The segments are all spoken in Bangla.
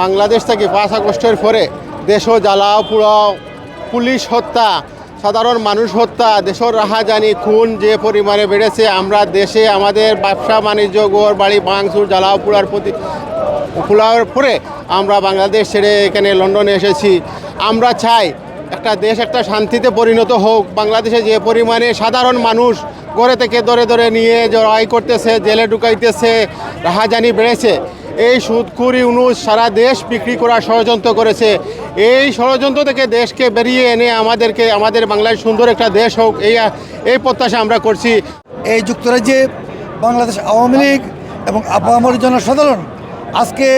বাংলাদেশ থেকে পাঁচ আগস্টের পরে দেশও জ্বালাও পুরাও পুলিশ হত্যা, সাধারণ মানুষ হত্যা দেশের রাহাজানি, খুন যে পরিমাণে বেড়েছে, আমরা দেশে আমাদের ব্যবসা, বাণিজ্য গোর বাড়ি, ভাঙচুর জ্বালাও পুরার প্রতি খোলার পরে আমরা বাংলাদেশ ছেড়ে এখানে লন্ডনে এসেছি। আমরা চাই একটা দেশ একটা শান্তিতে পরিণত হোক। বাংলাদেশে যে পরিমাণে সাধারণ মানুষ ঘরে থেকে ধরে ধরে নিয়ে জড়াই করতেছে, জেলে ঢুকাইতেছে, রাহাজানি বেড়েছে এই সুদখুরি উনুস সারা দেশ বিক্রি করার ষড়যন্ত্র করেছে। এই ষড়যন্ত্র থেকে দেশকে বেরিয়ে এনে আমাদেরকে, আমাদের বাংলায় সুন্দর একটা দেশ হোক, এই এই প্রত্যাশা আমরা করছি। এই যুক্তরাজ্যে বাংলাদেশ আওয়ামী লীগ এবং আপামর জনসাধারণ আজকে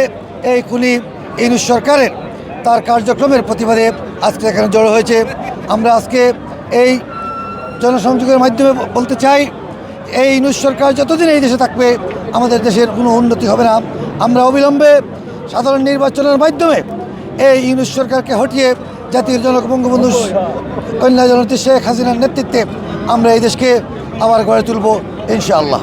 এই কুলি ইউনুস সরকারের তার কার্যক্রমের প্রতিবাদে আজকে এখানে জড়ো হয়েছে। আমরা আজকে এই জনসংযোগের মাধ্যমে বলতে চাই এই ইউনুস সরকার যতদিন এই দেশে থাকবে, আমাদের দেশের কোনো উন্নতি হবে না। আমরা অবিলম্বে সাধারণ নির্বাচনের মাধ্যমে এই ইউনুস সরকারকে হটিয়ে জাতির জনক বঙ্গবন্ধু কন্যা জনতী শেখ হাসিনার নেতৃত্বে আমরা এই দেশকে আবার গড়ে তুলব, ইনশাআল্লাহ।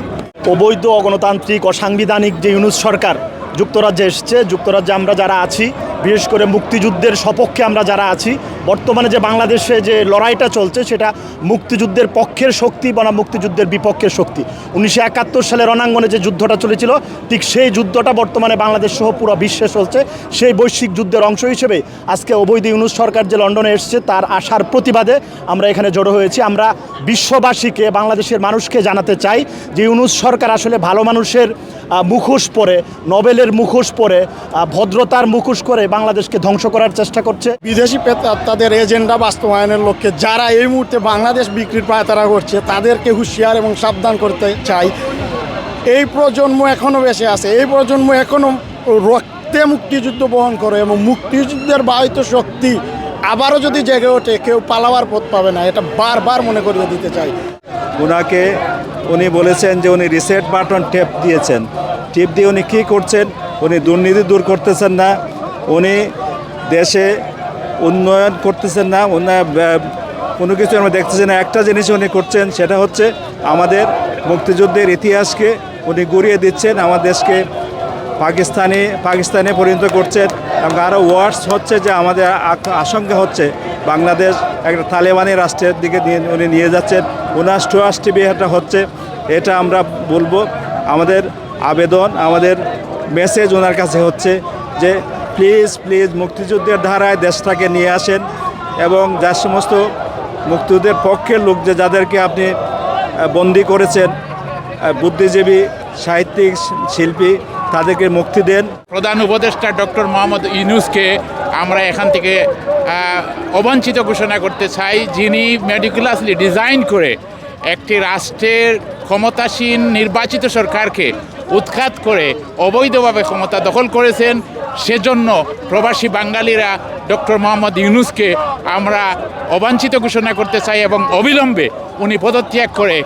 অবৈধ অগণতান্ত্রিক অসাংবিধানিক যে ইউনুস সরকার যুক্তরাজ্যে এসছে, যুক্তরাজ্যে আমরা যারা আছি বিশেষ করে মুক্তিযুদ্ধের সপক্ষে আমরা যারা আছি, বর্তমানে যে বাংলাদেশে যে লড়াইটা চলছে, সেটা মুক্তিযুদ্ধের পক্ষের শক্তি বনাম মুক্তিযুদ্ধের বিপক্ষের শক্তি। উনিশশো একাত্তর সালে রণাঙ্গনে যে যুদ্ধটা চলেছিল, ঠিক সেই যুদ্ধটা বর্তমানে বাংলাদেশ সহ পুরো বিশ্বে চলছে। সেই বৈশ্বিক যুদ্ধের অংশ হিসেবে আজকে অবৈধ ইউনুস সরকার যে লন্ডনে এসছে, তার আসার প্রতিবাদে আমরা এখানে জড়ো হয়েছি। আমরা বিশ্ববাসীকে, বাংলাদেশের মানুষকে জানাতে চাই যে ইউনুস সরকার আসলে ভালো মানুষের মুখোশ পরে নোবেলের মুখোশ পরে ভদ্রতার মুখোশ করে বাংলাদেশকে ধ্বংস করার চেষ্টা করছে। বিদেশি তাদের এজেন্ডা বাস্তবায়নের লক্ষ্যে যারা এই মুহূর্তে বাংলাদেশ বিক্রির পায়তারা করছে তাদেরকে হুঁশিয়ার এবং সাবধান করতে চাই। এই প্রজন্ম এখনও বেঁচে আছে। এই প্রজন্ম এখনও রক্তে মুক্তিযুদ্ধ বহন করে এবং মুক্তিযুদ্ধের বাহিত শক্তি আবারও যদি জেগে ওঠে কেউ পালাবার পথ পাবে না। এটা বারবার মনে করিয়ে দিতে চাই। ওনাকে উনি বলেছেন যে উনি রিসেট বাটন টেপ দিয়েছেন। টিপ দিয়ে উনি কী করছেন? উনি দুর্নীতি দূর করতেছেন না। উনি দেশে উন্নয়ন করতেছেন না। উন্নয়ন কোনো কিছু আমরা দেখতেছি না। একটা জিনিস উনি করছেন, সেটা হচ্ছে আমাদের মুক্তিযুদ্ধের ইতিহাসকে উনি গুড়িয়ে দিচ্ছেন। আমার দেশকে পাকিস্তানি, পাকিস্তানে পরিণত করছেন। এবং আরও ওয়ার্ডস হচ্ছে যে আমাদের আশঙ্কা হচ্ছে বাংলাদেশ একটা তালেবানি রাষ্ট্রের দিকে নিয়ে উনি নিয়ে যাচ্ছেন। ওনার ট্রাস্টি বিহেটা হচ্ছে, এটা আমরা বলব, আমাদের আবেদন, আমাদের মেসেজ ওনার কাছে হচ্ছে যে প্লিজ প্লিজ মুক্তিযুদ্ধের ধারায় দেশটাকে নিয়ে আসেন এবং যার সমস্ত মুক্তিযুদ্ধের পক্ষের লোক যে যাদেরকে আপনি বন্দি করেছেন বুদ্ধিজীবী, সাহিত্যিক শিল্পী, তাদেরকে মুক্তি দেন। প্রধান উপদেষ্টা ডক্টর মোহাম্মদ ইউনুসকে আমরা এখান থেকে অবাঞ্ছিত ঘোষণা করতে চাই যিনি মেডিকুলাসলি ডিজাইন করে একটি রাষ্ট্রের ক্ষমতাসীন নির্বাচিত সরকারকে উৎখাত করে অবৈধভাবে ক্ষমতা দখল করেছেন, সেজন্য প্রবাসী বাঙালিরা ডক্টর মোহাম্মদ ইউনুসকে আমরা অবাঞ্ছিত ঘোষণা করতে চাই এবং অবিলম্বে উনি পদত্যাগ করে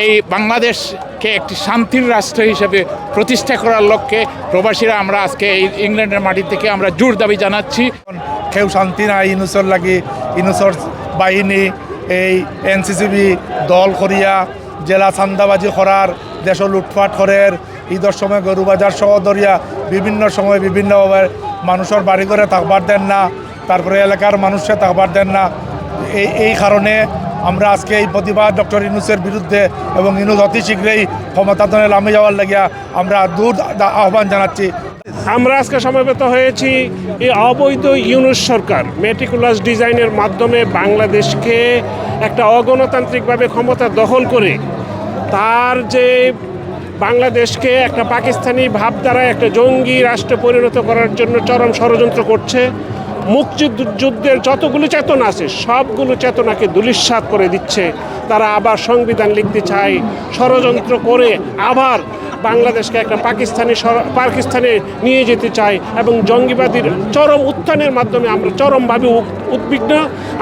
এই বাংলাদেশকে একটি শান্তির রাষ্ট্র হিসেবে প্রতিষ্ঠা করার লক্ষ্যে প্রবাসীরা আমরা আজকে এই ইংল্যান্ডের মাটি থেকে আমরা জোর দাবি জানাচ্ছি। কেউ শান্তি নাই, ইনুসর লাগি, ইনুসর বাহিনী, এই এনসিসিবি দল করিয়া জেলা চান্দাবাজি করার দেশ লুটপাট করের, ঈদের সময় গরু বাজার সহ ধরিয়া বিভিন্ন সময় বিভিন্নভাবে মানুষের বাড়ি করে থাকবার দেন না, তারপরে এলাকার মানুষে থাকবার দেন না। এই এই কারণে আমরা আজকে এই প্রতিবাদ ডক্টর ইনুসের বিরুদ্ধে এবং ইনুস অতি শীঘ্রই ক্ষমতাতনে নামে যাওয়ার লাগিয়া আমরা দূর আহ্বান জানাচ্ছি। আমরা আজকে সমবেত হয়েছি এই অবৈধ ইউনুস সরকার মেটিকুলাস ডিজাইনের মাধ্যমে বাংলাদেশকে একটা অগণতান্ত্রিকভাবে ক্ষমতা দখল করে তার যে বাংলাদেশকে একটা পাকিস্তানি ভাবধারায় একটা জঙ্গি রাষ্ট্রে পরিণত করার জন্য চরম ষড়যন্ত্র করছে মুক্তিযুদ্ধের যতগুলো চেতনা আছে, সবগুলো চেতনাকে দুলিশ্বাত করে দিচ্ছে। তারা আবার সংবিধান লিখতে চায়, ষড়যন্ত্র করে আবার বাংলাদেশকে একটা পাকিস্তানি পাকিস্তানে নিয়ে যেতে চায় এবং জঙ্গিবাদীর চরম উত্থানের মাধ্যমে আমরা চরমভাবে উদ্বিগ্ন।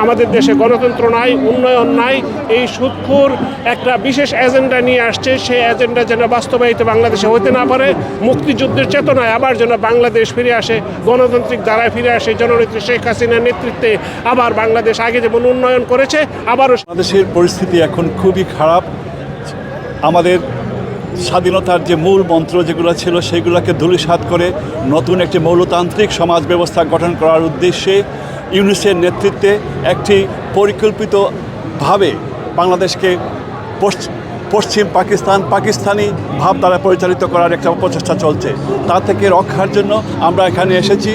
আমাদের দেশে গণতন্ত্র নাই, উন্নয়ন নাই, এই সুদখোর একটা বিশেষ এজেন্ডা নিয়ে আসছে। সেই এজেন্ডা যেন বাস্তবায়িত বাংলাদেশে হতে না পারে, মুক্তিযুদ্ধের চেতনায় আবার যেন বাংলাদেশ ফিরে আসে, গণতান্ত্রিক ধারায় ফিরে আসে। জননেত্রী শেখ হাসিনার নেতৃত্বে আবার বাংলাদেশ আগে যেমন উন্নয়ন করেছে, আবারও বাংলাদেশের পরিস্থিতি এখন খুবই খারাপ। আমাদের স্বাধীনতার যে মূল মন্ত্র যেগুলো ছিল, সেগুলোকে ধূলিসাৎ করে নতুন একটি মৌলতান্ত্রিক সমাজ ব্যবস্থা গঠন করার উদ্দেশ্যে ইউনিসের নেতৃত্বে একটি পরিকল্পিতভাবে বাংলাদেশকে পশ্চ- পশ্চিম পাকিস্তান, পাকিস্তানি ভাব দ্বারা পরিচালিত করার একটা প্রচেষ্টা চলছে। তা থেকে রক্ষার জন্য আমরা এখানে এসেছি।